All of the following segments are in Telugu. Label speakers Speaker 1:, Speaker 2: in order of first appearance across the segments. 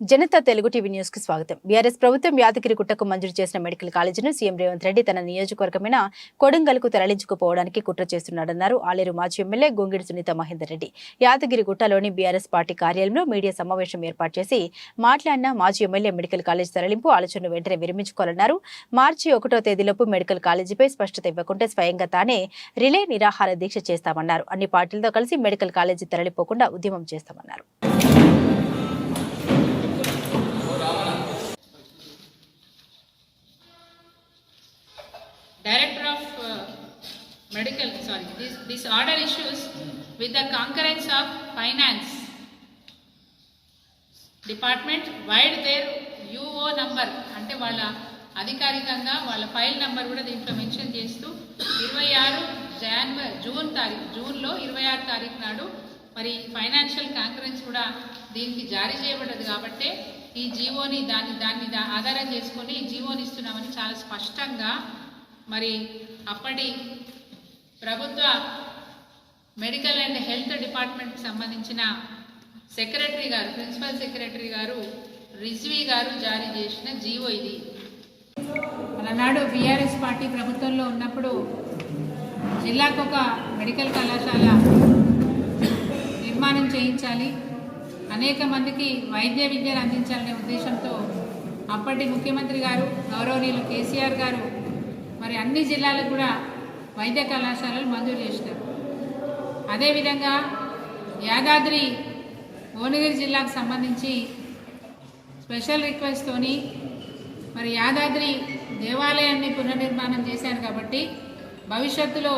Speaker 1: జనతా తెలుగు టీవీ న్యూస్కి స్వాగతం. బీఆర్ఎస్ ప్రభుత్వం యాదగిరి గుట్టకు మంజూరు చేసిన మెడికల్ కాలేజీను సీఎం రేవంత్ రెడ్డి తన నియోజకవర్గమైన కొడంగల్కు తరలించుకుపోవడానికి కుట్ర చేస్తున్నాడన్నారు. ఆలేరు మాజీ ఎమ్మెల్యే గొంగిడి సునీత మహేందర్ రెడ్డి. యాదగిరి గుట్టలోని బీఆర్ఎస్ పార్టీ కార్యాలయంలో మీడియా సమావేశం ఏర్పాటు చేసి మాట్లాడిన మాజీ ఎమ్మెల్యే మెడికల్ కాలేజ్ తరలింపు ఆలోచనను వెంటనే విరమించుకోవాలన్నారు. మార్చి ఒకటో తేదీలోపు మెడికల్ కాలేజీపై స్పష్టత ఇవ్వకుంటే స్వయంగా తానే రిలే నిరాహార దీక్ష చేస్తామన్నారు. అన్ని పార్టీలతో కలిసి మెడికల్ కాలేజీ తరలిపోకుండా ఉద్యమం చేస్తామన్నారు.
Speaker 2: Sorry, this, this order issues with the concurrence of Finance Department, while their UO number, అంటే వాళ్ళ అధికారికంగా వాళ్ళ ఫైల్ నంబర్ కూడా దీంట్లో మెన్షన్ చేస్తూ ఇరవై ఆరు జాన్వరి జూన్ తారీఖు జూన్లో ఇరవై ఆరు తారీఖు నాడు మరి ఫైనాన్షియల్ కాంకరెన్స్ కూడా దీనికి జారీ చేయబడ్డది కాబట్టే ఈ జీవోని దాన్ని దాన్ని దా- ఆధారం చేసుకొని ఈ జీవోని ఇస్తున్నామని చాలా స్పష్టంగా మరి అప్పటి ప్రభుత్వ మెడికల్ అండ్ హెల్త్ డిపార్ట్మెంట్కి సంబంధించిన సెక్రటరీ గారు ప్రిన్సిపల్ సెక్రటరీ గారు రిజ్వీ గారు జారీ చేసిన జీవో ఇది. నాడు బీఆర్ఎస్ పార్టీ ప్రభుత్వంలో ఉన్నప్పుడు జిల్లాకు ఒక మెడికల్ కళాశాల నిర్మాణం చేయించాలి. అనేక మందికి వైద్య విద్యను అందించాలనే ఉద్దేశంతో అప్పటి ముఖ్యమంత్రి గారు గౌరవనీయులు కేసీఆర్ గారు మరి అన్ని జిల్లాలకు కూడా వైద్య కళాశాలలు మంజూరు చేసినారు. అదేవిధంగా యాదాద్రి భువనగిరి జిల్లాకు సంబంధించి స్పెషల్ రిక్వెస్ట్తోని మరి యాదాద్రి దేవాలయాన్ని పునర్నిర్మాణం చేశారు కాబట్టి భవిష్యత్తులో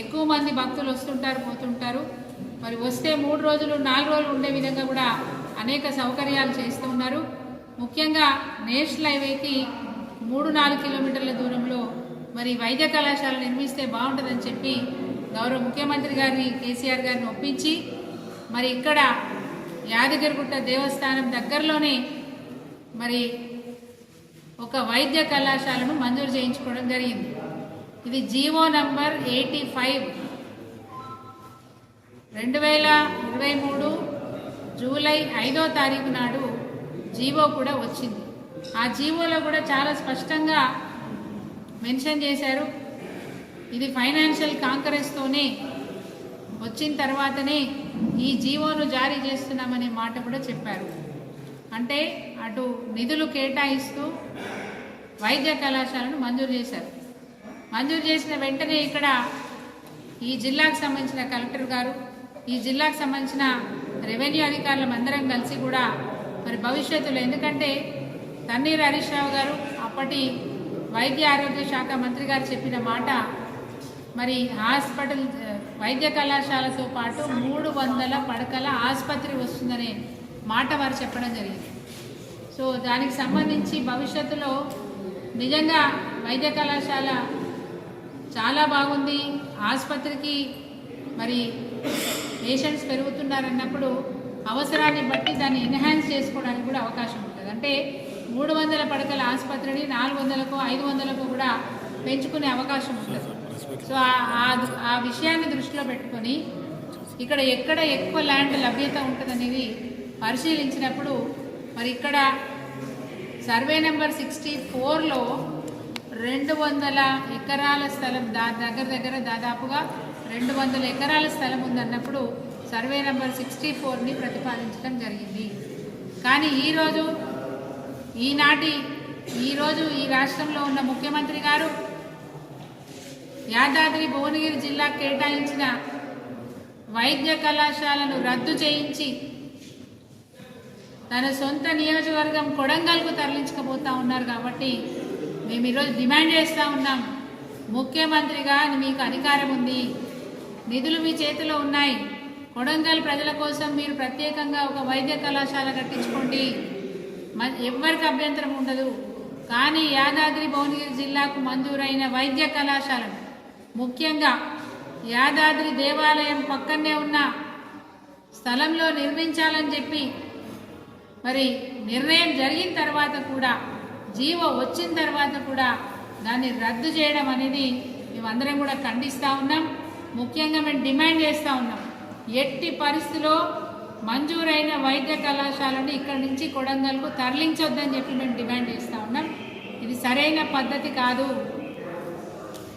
Speaker 2: ఎక్కువ మంది భక్తులు వస్తుంటారు పోతుంటారు. మరి వస్తే మూడు రోజులు నాలుగు రోజులు ఉండే విధంగా కూడా అనేక సౌకర్యాలు చేస్తూ ఉన్నారు. ముఖ్యంగా నేషనల్ హైవేకి మూడు నాలుగు కిలోమీటర్ల దూరంలో మరి వైద్య కళాశాల నిర్మిస్తే బాగుంటుందని చెప్పి గౌరవ ముఖ్యమంత్రి గారిని కేసీఆర్ గారిని ఒప్పించి మరి ఇక్కడ యాదగిరిగుట్ట దేవస్థానం దగ్గరలోనే మరి ఒక వైద్య కళాశాలను మంజూరు చేయించుకోవడం జరిగింది. ఇది జీవో నంబర్ ఎయిటీ ఫైవ్. రెండు వేల ఇరవై మూడు జూలై ఐదో తారీఖు నాడు జీవో కూడా వచ్చింది. ఆ జీవోలో కూడా చాలా స్పష్టంగా మెన్షన్ చేశారు. ఇది ఫైనాన్షియల్ కాంకరెన్స్తోనే వచ్చిన తర్వాతనే ఈ జీవోను జారీ చేస్తున్నామనే మాట కూడా చెప్పారు. అంటే అటు నిధులు కేటాయిస్తూ వైద్య కళాశాలను మంజూరు చేశారు. మంజూరు చేసిన వెంటనే ఇక్కడ ఈ జిల్లాకు సంబంధించిన కలెక్టర్ గారు ఈ జిల్లాకు సంబంధించిన రెవెన్యూ అధికారులం అందరం కలిసి కూడా మరి భవిష్యత్తులో ఎందుకంటే తన్నీర్ హరీష్ రావు గారు అప్పటి వైద్య ఆరోగ్య శాఖ మంత్రి గారు చెప్పిన మాట మరి హాస్పిటల్ వైద్య కళాశాలతో పాటు మూడు వందల పడకల ఆసుపత్రి వస్తుందనే మాట వారు చెప్పడం జరిగింది. సో దానికి సంబంధించి భవిష్యత్తులో నిజంగా వైద్య కళాశాల చాలా బాగుంది ఆసుపత్రికి మరి పేషెంట్స్ పెరుగుతున్నారన్నప్పుడు అవసరాన్ని బట్టి దాన్ని ఎన్హాన్స్ చేసుకోవడానికి కూడా అవకాశం ఉంటుంది. అంటే మూడు వందల పడకల ఆసుపత్రిని నాలుగు వందలకు ఐదు వందలకు కూడా పెంచుకునే అవకాశం ఉంటుంది. సో ఆ- ఆ- విషయాన్ని దృష్టిలో పెట్టుకొని ఇక్కడ ఎక్కడ ఎక్కువ ల్యాండ్ లభ్యత ఉంటుందనేది పరిశీలించినప్పుడు మరి ఇక్కడ సర్వే నెంబర్ సిక్స్టీ ఫోర్లో రెండు వందల ఎకరాల స్థలం దా దగ్గర దగ్గర దాదాపుగా రెండు వందల ఎకరాల స్థలం ఉందన్నప్పుడు సర్వే నెంబర్ సిక్స్టీ ఫోర్ని ప్రతిపాదించడం జరిగింది. కానీ ఈరోజు ఈనాటి ఈరోజు ఈ రాష్ట్రంలో ఉన్న ముఖ్యమంత్రి గారు యాదాద్రి భువనగిరి జిల్లా కేటాయించిన వైద్య కళాశాలను రద్దు చేయించి తన సొంత నియోజకవర్గం కొడంగల్కు తరలించకపోతా ఉన్నారు కాబట్టి మేము ఈరోజు డిమాండ్ చేస్తూ ఉన్నాం. ముఖ్యమంత్రిగా మీకు అధికారం ఉంది. నిధులు మీ చేతిలో ఉన్నాయి. కొడంగల్ ప్రజల కోసం మీరు ప్రత్యేకంగా ఒక వైద్య కళాశాల కట్టించుకోండి. ఎవరికి ఎవ్వరికి అభ్యంతరం ఉండదు. కానీ యాదాద్రి భువనగిరి జిల్లాకు మంజూరైన వైద్య కళాశాలను ముఖ్యంగా యాదాద్రి దేవాలయం పక్కనే ఉన్న స్థలంలో నిర్మించాలని చెప్పి మరి నిర్ణయం జరిగిన తర్వాత కూడా జీవో వచ్చిన తర్వాత కూడా దాన్ని రద్దు చేయడం అనేది మేమందరం కూడా ఖండిస్తూ ఉన్నాం. ముఖ్యంగా మేము డిమాండ్ చేస్తూ ఉన్నాం. ఎట్టి పరిస్థితిలో మంజూరైన వైద్య కళాశాలను ఇక్కడి నుంచి కొడంగల్కు తరలించొద్దని చెప్పి మేము డిమాండ్ చేస్తూ ఉన్నాం. ఇది సరైన పద్ధతి కాదు.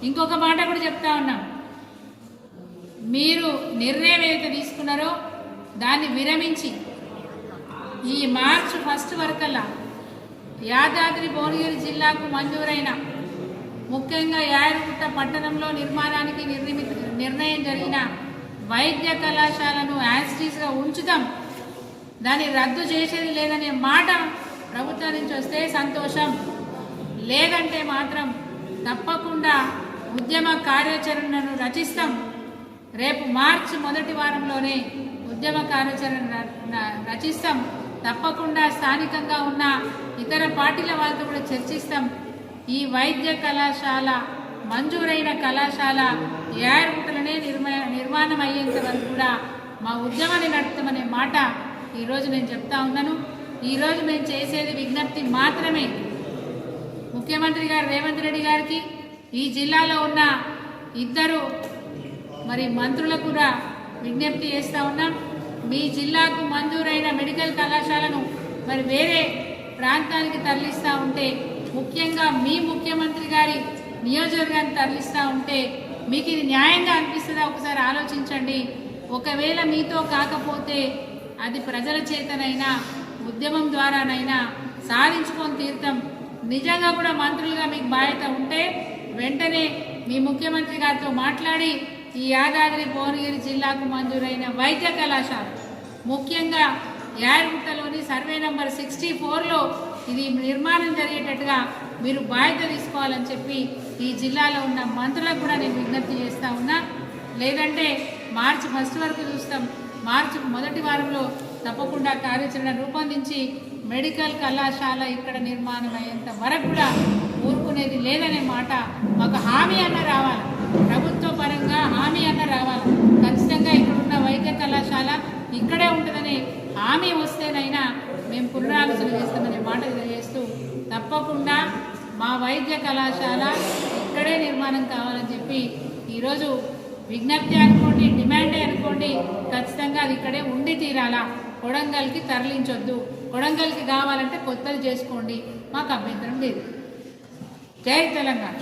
Speaker 2: ఇంకొక మాట కూడా చెప్తా ఉన్నాం. మీరు నిర్ణయం ఏదైతే తీసుకున్నారో దాన్ని విరమించి ఈ మార్చ్ ఫస్ట్ వరకల్లా యాదాద్రి భువనగిరి జిల్లాకు మంజూరైన ముఖ్యంగా యాయగుట్ట పట్టణంలో నిర్మాణానికి నిర్ణయం జరిగిన వైద్య కళాశాలను యాస్టీస్గా ఉంచుతాం. దాన్ని రద్దు చేసేది లేదనే మాట ప్రభుత్వం నుంచి వస్తే సంతోషం. లేదంటే మాత్రం తప్పకుండా ఉద్యమ కార్యాచరణను రచిస్తాం. రేపు మార్చి మొదటి వారంలోనే ఉద్యమ కార్యాచరణ రచిస్తాం. తప్పకుండా స్థానికంగా ఉన్న ఇతర పార్టీల వాళ్ళతో కూడా చర్చిస్తాం. ఈ వైద్య కళాశాల మంజూరైన కళాశాల ఏఆర్ ఏర్ముటలనే నిర్మా నిర్మాణం అయ్యేంత వరకు కూడా మా ఉద్యమాన్ని నడుపుతామనే మాట ఈరోజు నేను చెప్తా ఉన్నాను. ఈరోజు మేము చేసేది విజ్ఞప్తి మాత్రమే. ముఖ్యమంత్రి గారు రేవంత్ రెడ్డి గారికి ఈ జిల్లాలో ఉన్న ఇద్దరు మరి మంత్రులకు కూడా విజ్ఞప్తి చేస్తూ ఉన్నాం. మీ జిల్లాకు మంజూరైన మెడికల్ కళాశాలను మరి వేరే ప్రాంతానికి తరలిస్తూ ఉంటే ముఖ్యంగా మీ ముఖ్యమంత్రి గారి నియోజకవర్గాన్ని తరలిస్తూ ఉంటే మీకు ఇది న్యాయంగా అనిపిస్తుందా? ఒకసారి ఆలోచించండి. ఒకవేళ మీతో కాకపోతే అది ప్రజల చేతనైనా ఉద్యమం ద్వారానైనా సాధించుకొని తీర్థం నిజంగా కూడా మంత్రులుగా మీకు బాధ్యత ఉంటే వెంటనే మీ ముఖ్యమంత్రి గారితో మాట్లాడి ఈ యాదాద్రి భువనగిరి జిల్లాకు మంజూరైన వైద్య కళాశాల ముఖ్యంగా యాయగుట్టలోని సర్వే నంబర్ సిక్స్టీ ఫోర్లో ఇది నిర్మాణం జరిగేటట్టుగా మీరు బాధ్యత తీసుకోవాలని చెప్పి ఈ జిల్లాలో ఉన్న మంత్రులకు కూడా నేను విజ్ఞప్తి చేస్తా ఉన్నా. లేదంటే మార్చి ఫస్ట్ వరకు చూస్తాం. మార్చి మొదటి వారంలో తప్పకుండా కార్యాచరణ రూపొందించి మెడికల్ కళాశాల ఇక్కడ నిర్మాణం అయ్యేంత వరకు కూడా ఊరుకునేది లేదనే మాట మాకు హామీ అన్న రావాలి. ప్రభుత్వ పరంగా హామీ అన్న రావాలి. ఖచ్చితంగా ఇక్కడ ఉన్న వైద్య కళాశాల ఇక్కడే ఉంటుందని హామీ వస్తేనైనా మేము పునరాలోచన చేస్తామనే మాట తెలియజేస్తూ తప్పకుండా మా వైద్య కళాశాల ఇక్కడే నిర్మాణం కావాలని చెప్పి ఈరోజు విజ్ఞప్తి అనుకోండి డిమాండే అనుకోండి ఖచ్చితంగా అది ఇక్కడే ఉండి తీరాలా? కొడంగల్కి తరలించొద్దు. కొడంగల్కి కావాలంటే కొత్తలు చేసుకోండి. మాకు అభ్యంతరం లేదు. జై తెలంగాణ.